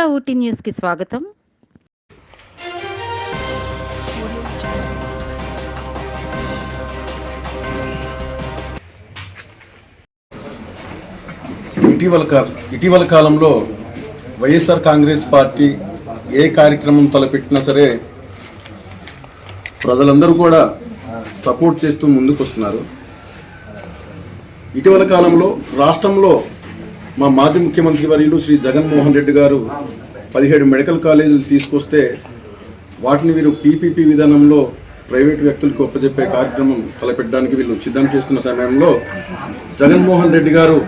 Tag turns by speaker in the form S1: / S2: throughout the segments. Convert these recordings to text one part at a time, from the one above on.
S1: మన ఊటీ న్యూస్కి స్వాగతం.
S2: ఇటీవల ఇటీవల కాలంలో వైఎస్ఆర్ కాంగ్రెస్ పార్టీ ఏ కార్యక్రమం తలపెట్టినా సరే ప్రజలందరూ కూడా సపోర్ట్ చేస్తూ ముందుకు వస్తున్నారు ఇటీవల కాలంలో రాష్ట్రంలో మా మాజీ ముఖ్యమంత్రి వర్యులు శ్రీ జగన్మోహన్ రెడ్డి గారు పదిహేడు మెడికల్ కాలేజీలు తీసుకొస్తే వాటిని వీరు పీపీపీ విధానంలో ప్రైవేట్ వ్యక్తులకు ఒప్పజెప్పే కార్యక్రమం తలపెట్టడానికి వీళ్ళు సిద్ధం చేస్తున్న సమయంలో జగన్మోహన్ రెడ్డి గారు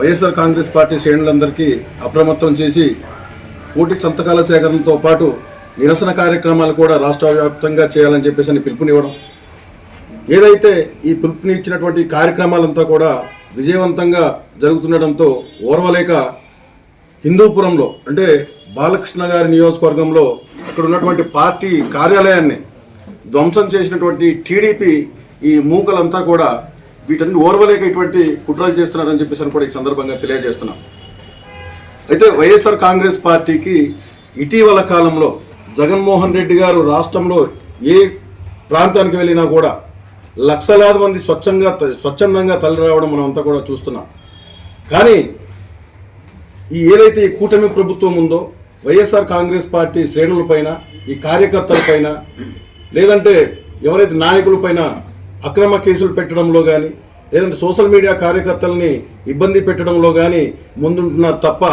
S2: వైఎస్ఆర్ కాంగ్రెస్ పార్టీ శ్రేణులందరికీ అప్రమత్తం చేసి కోటి సంతకాల సేకరణతో పాటు నిరసన కార్యక్రమాలు కూడా రాష్ట్ర వ్యాప్తంగా చేయాలని చెప్పేసి అని పిలుపునివ్వడం. ఏదైతే ఈ పిలుపునిచ్చినటువంటి కార్యక్రమాలంతా కూడా విజయవంతంగా జరుగుతుండడంతో ఓర్వలేక హిందూపురంలో అంటే బాలకృష్ణ గారి నియోజకవర్గంలో అక్కడ ఉన్నటువంటి పార్టీ కార్యాలయాన్ని ధ్వంసం చేసినటువంటి టీడీపీ ఈ మూకలంతా కూడా వీటన్ని ఓర్వలేక ఇటువంటి కుట్రలు చేస్తున్నారని చెప్పేసి అని కూడా ఈ సందర్భంగా తెలియజేస్తున్నాం. అయితే వైఎస్ఆర్ కాంగ్రెస్ పార్టీకి ఇటీవల కాలంలో జగన్మోహన్ రెడ్డి గారు రాష్ట్రంలో ఏ ప్రాంతానికి వెళ్ళినా కూడా లక్షలాది మంది స్వచ్ఛంగా స్వచ్ఛందంగా తల్లి రావడం మనం అంతా కూడా చూస్తున్నాం. కానీ ఈ ఏదైతే ఈ కూటమి ప్రభుత్వం ఉందో వైఎస్ఆర్ కాంగ్రెస్ పార్టీ శ్రేణులపైన ఈ కార్యకర్తలపైన లేదంటే ఎవరైతే నాయకులపైన అక్రమ కేసులు పెట్టడంలో కానీ లేదంటే సోషల్ మీడియా కార్యకర్తల్ని ఇబ్బంది పెట్టడంలో కానీ ముందుంటున్నారు తప్ప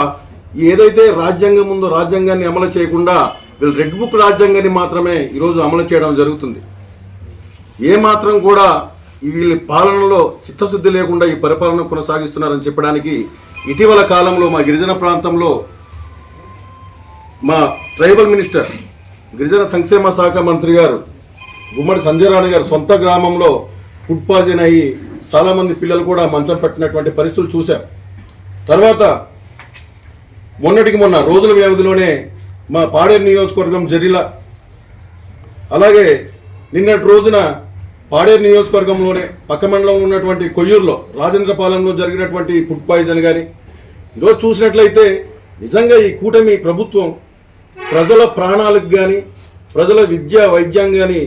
S2: ఏదైతే రాజ్యాంగం ఉందో రాజ్యాంగాన్ని అమలు చేయకుండా వీళ్ళు రెడ్ బుక్ రాజ్యాంగాన్ని మాత్రమే ఈరోజు అమలు చేయడం జరుగుతుంది. ఏ మాత్రం కూడా వీళ్ళ పాలనలో చిత్తశుద్ధి లేకుండా ఈ పరిపాలన కొనసాగిస్తున్నారని చెప్పడానికి ఇటీవల కాలంలో మా గిరిజన ప్రాంతంలో మా ట్రైబల్ మినిస్టర్ గిరిజన సంక్షేమ శాఖ మంత్రి గారు గుమ్మడి సంజయరాణి గారు సొంత గ్రామంలో ఫుడ్ పాయిజన్ అయ్యి చాలామంది పిల్లలు కూడా మంచం పట్టినటువంటి పరిస్థితులు చూశాం. తర్వాత మొన్నటికి మొన్న రోజుల వ్యవధిలోనే మా పాడేరు నియోజకవర్గం జరిల అలాగే నిన్నటి రోజున పాడేరు నియోజకవర్గంలోనే పక్క మండలంలో ఉన్నటువంటి కొయ్యూరులో రాజేంద్రపాలెంలో జరిగినటువంటి ఫుడ్ పాయిజన్ కానీ ఈరోజు చూసినట్లయితే నిజంగా ఈ కూటమి ప్రభుత్వం ప్రజల ప్రాణాలకు కానీ ప్రజల విద్య వైద్యం కానీ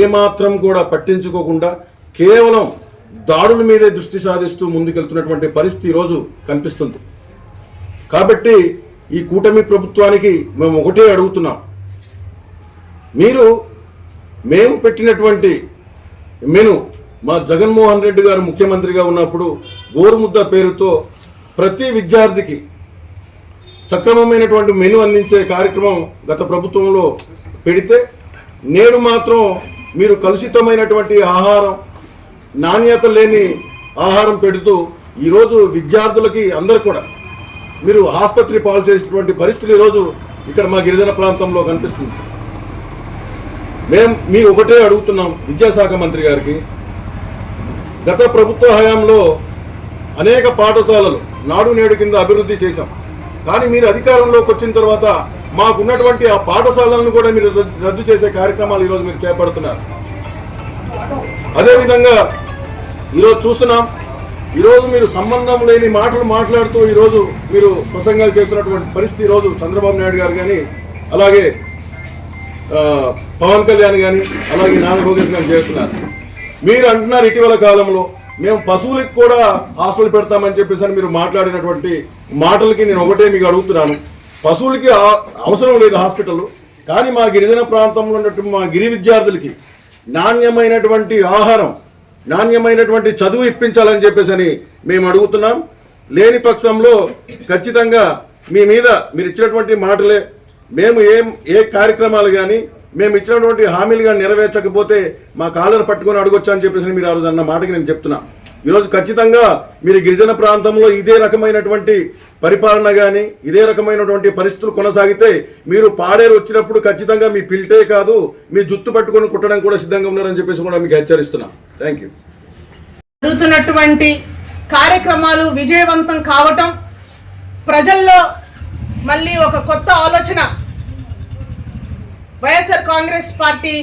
S2: ఏమాత్రం కూడా పట్టించుకోకుండా కేవలం దాడుల మీదే దృష్టి సాధిస్తూ ముందుకెళ్తున్నటువంటి పరిస్థితి ఈరోజు కనిపిస్తుంది. కాబట్టి ఈ కూటమి ప్రభుత్వానికి మేము ఒకటే అడుగుతున్నాం. మీరు మేము పెట్టినటువంటి నేను మా జగన్మోహన్ రెడ్డి గారు ముఖ్యమంత్రిగా ఉన్నప్పుడు గోరుముద్ద పేరుతో ప్రతి విద్యార్థికి సక్రమమైనటువంటి మెను అందించే కార్యక్రమం గత ప్రభుత్వంలో పెడితే నేడు మాత్రం మీరు కలుషితమైనటువంటి ఆహారం నాణ్యత లేని ఆహారం పెడుతూ ఈరోజు విద్యార్థులకి అందరు కూడా మీరు ఆసుపత్రి పాలు చేసినటువంటి పరిస్థితులు ఈరోజు ఇక్కడ మా గిరిజన ప్రాంతంలో కనిపిస్తుంది. మేము మీ ఒకటే అడుగుతున్నాం విద్యాశాఖ మంత్రి గారికి. గత ప్రభుత్వ హయాంలో అనేక పాఠశాలలు నాడు నేడు కింద అభివృద్ధి చేశాం. కానీ మీరు అధికారంలోకి వచ్చిన తర్వాత మాకున్నటువంటి ఆ పాఠశాలలను కూడా మీరు రద్దు- రద్దు చేసే కార్యక్రమాలు ఈరోజు మీరు చేపడుతున్నారు. అదేవిధంగా ఈరోజు చూస్తున్నాం ఈరోజు మీరు సంబంధం లేని మాటలు మాట్లాడుతూ ఈరోజు మీరు ప్రసంగాలు చేస్తున్నటువంటి పరిస్థితి ఈరోజు చంద్రబాబు నాయుడు గారు కానీ అలాగే పవన్ కళ్యాణ్ కానీ అలాగే నాన్న లోకేష్ కానీ చేస్తున్నారు. మీరు అంటున్నారు ఇటీవల కాలంలో మేము పశువులకు కూడా హాస్టల్ పెడతామని చెప్పేసి అని మీరు మాట్లాడినటువంటి మాటలకి నేను ఒకటే మీకు అడుగుతున్నాను. పశువులకి అవసరం లేదు హాస్పిటల్ కానీ మా గిరిజన ప్రాంతంలో ఉన్నటువంటి మా గిరి విద్యార్థులకి నాణ్యమైనటువంటి ఆహారం నాణ్యమైనటువంటి చదువు ఇప్పించాలని చెప్పేసి అని మేము అడుగుతున్నాం. లేని పక్షంలో ఖచ్చితంగా మీ మీద మీరు ఇచ్చినటువంటి మాటలే మేము ఏం ఏ కార్యక్రమాలు కానీ మేము ఇచ్చినటువంటి హామీలు కానీ నెరవేర్చకపోతే మా కాలర్ పట్టుకొని అడగొచ్చా అని చెప్పేసి మీరు ఆ రోజు అన్న మాటకి నేను చెప్తున్నా. ఈరోజు ఖచ్చితంగా మీరు గిరిజన ప్రాంతంలో ఇదే రకమైనటువంటి పరిపాలన కానీ ఇదే రకమైనటువంటి పరిస్థితులు కొనసాగితే మీరు పాడేరు వచ్చినప్పుడు ఖచ్చితంగా మీ పిల్టే కాదు మీ జుత్తు పట్టుకొని కుట్టడం కూడా సిద్ధంగా ఉన్నారని చెప్పేసి కూడా మీకు హెచ్చరిస్తున్నా. థ్యాంక్ యూ
S3: జరుగుతున్నటువంటి కార్యక్రమాలు విజయవంతం కావటం ప్రజల్లో మళ్ళీ ఒక కొత్త ఆలోచన. వైఎస్ఆర్ కాంగ్రెస్ పార్టీ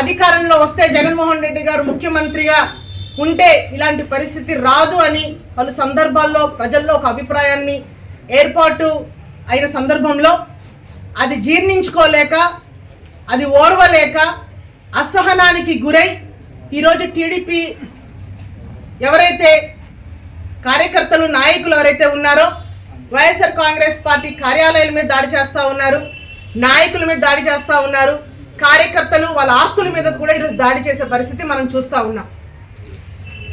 S3: అధికారంలో వస్తే జగన్మోహన్ రెడ్డి గారు ముఖ్యమంత్రిగా ఉంటే ఇలాంటి పరిస్థితి రాదు అని పలు సందర్భాల్లో ప్రజల్లో ఒక అభిప్రాయాన్ని ఏర్పాటు అయిన సందర్భంలో అది జీర్ణించుకోలేక అది ఓర్వలేక అసహనానికి గురై ఈరోజు టీడీపీ ఎవరైతే కార్యకర్తలు నాయకులు ఎవరైతే ఉన్నారో వైఎస్ఆర్ కాంగ్రెస్ పార్టీ కార్యాలయాల మీద దాడి చేస్తూ ఉన్నారు నాయకుల మీద దాడి చేస్తూ ఉన్నారు కార్యకర్తలు వాళ్ళ ఆస్తుల మీద కూడా ఈరోజు దాడి చేసే పరిస్థితి మనం చూస్తూ ఉన్నాం.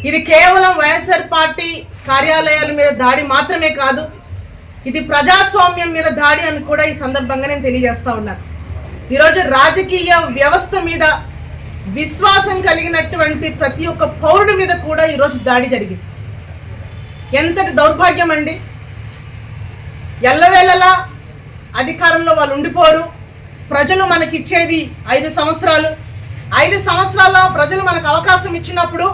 S3: ఇది కేవలం వైఎస్ఆర్ పార్టీ కార్యాలయాల మీద దాడి మాత్రమే కాదు ఇది ప్రజాస్వామ్యం మీద దాడి అని కూడా ఈ సందర్భంగా నేను తెలియజేస్తూ ఉన్నాను. ఈరోజు రాజకీయ వ్యవస్థ మీద విశ్వాసం కలిగినటువంటి ప్రతి ఒక్క పౌరుడి మీద కూడా ఈరోజు దాడి జరిగింది. ఎంతటి దౌర్భాగ్యం అండి? ఎల్లవేళలా అధికారంలో వాళ్ళు ఉండిపోరు. ప్రజలు మనకి ఇచ్చేది ఐదు సంవత్సరాలు. ఐదు సంవత్సరాల్లో ప్రజలు మనకు అవకాశం ఇచ్చినప్పుడు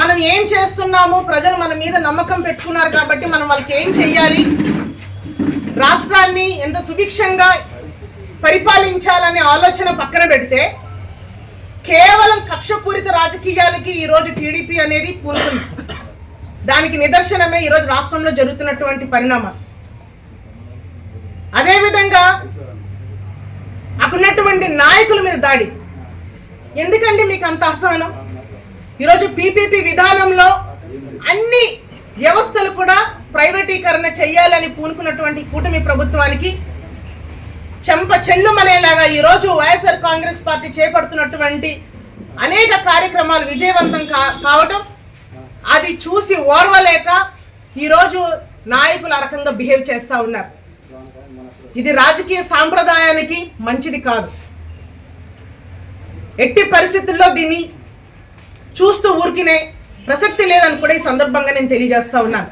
S3: మనం ఏం చేస్తున్నాము? ప్రజలు మన మీద నమ్మకం పెట్టుకున్నారు కాబట్టి మనం వాళ్ళకి ఏం చెయ్యాలి? రాష్ట్రాన్ని ఎంత సుభిక్షంగా పరిపాలించాలనే ఆలోచన పక్కన పెడితే కేవలం కక్షపూరిత రాజకీయాలకి ఈరోజు టీడీపీ అనేది పూనుకుంది. దానికి నిదర్శనమే ఈరోజు రాష్ట్రంలో జరుగుతున్నటువంటి పరిణామాలు అదేవిధంగా అక్కడున్నటువంటి నాయకుల మీద దాడి. ఎందుకండి మీకు అంత అసహనం? ఈరోజు పీపీపీ విధానంలో అన్ని వ్యవస్థలు కూడా ప్రైవేటీకరణ చేయాలని పూనుకున్నటువంటి కూటమి ప్రభుత్వానికి చెంప చెల్లుమనేలాగా ఈరోజు వైఎస్ఆర్ కాంగ్రెస్ పార్టీ చేపడుతున్నటువంటి అనేక కార్యక్రమాలు విజయవంతం కా కావటం అది చూసి ఓర్వలేక ఈరోజు నాయకులు ఆ రకంగా బిహేవ్ చేస్తూ ఉన్నారు. ఇది రాజకీయ సాంప్రదాయానికి మంచిది కాదు. ఎట్టి పరిస్థితుల్లో దీన్ని చూస్తూ ఊరికినే ప్రసక్తి లేదని కూడా ఈ సందర్భంగా నేను తెలియజేస్తా ఉన్నాను.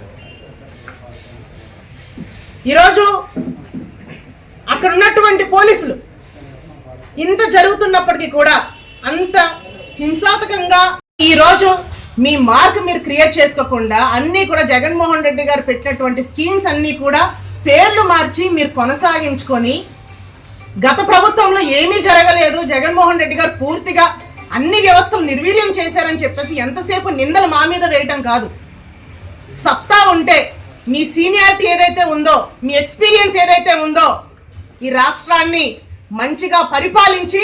S3: ఈరోజు అక్కడ ఉన్నటువంటి పోలీసులు ఇంత జరుగుతున్నప్పటికీ కూడా అంత హింసాత్మకంగా ఈరోజు మీ మార్క్ మీరు క్రియేట్ చేసుకోకుండా అన్నీ కూడా జగన్మోహన్ రెడ్డి గారు పెట్టినటువంటి స్కీమ్స్ అన్నీ కూడా పేర్లు మార్చి మీరు కొనసాగించుకొని గత ప్రభుత్వంలో ఏమీ జరగలేదు. జగన్మోహన్ రెడ్డి గారు పూర్తిగా అన్ని వ్యవస్థలు నిర్వీర్యం చేశారని చెప్పేసి ఎంతసేపు నిందలు మా మీద వేయటం కాదు. సత్తా ఉంటే మీ సీనియారిటీ ఏదైతే ఉందో మీ ఎక్స్పీరియన్స్ ఏదైతే ఉందో ఈ రాష్ట్రాన్ని మంచిగా పరిపాలించి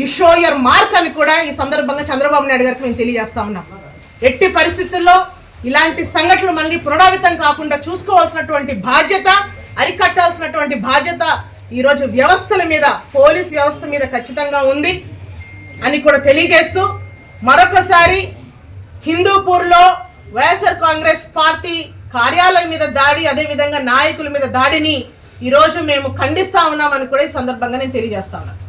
S3: యు షో యువర్ మార్క్ అని కూడా ఈ సందర్భంగా చంద్రబాబు నాయుడు గారికి మేము తెలియజేస్తా ఉన్నాం. ఎట్టి పరిస్థితుల్లో ఇలాంటి సంఘటనలు మళ్ళీ పునరావితం కాకుండా చూసుకోవాల్సినటువంటి బాధ్యత అరికట్టాల్సినటువంటి బాధ్యత ఈరోజు వ్యవస్థల మీద పోలీస్ వ్యవస్థ మీద ఖచ్చితంగా ఉంది అని కూడా తెలియజేస్తూ మరొకసారి హిందూపూర్లో వైఎస్ఆర్ కాంగ్రెస్ పార్టీ కార్యాలయం మీద దాడి అదేవిధంగా నాయకుల మీద దాడిని ఈరోజు మేము ఖండిస్తా ఉన్నామని కూడా ఈ సందర్భంగా నేను తెలియజేస్తా ఉన్నాను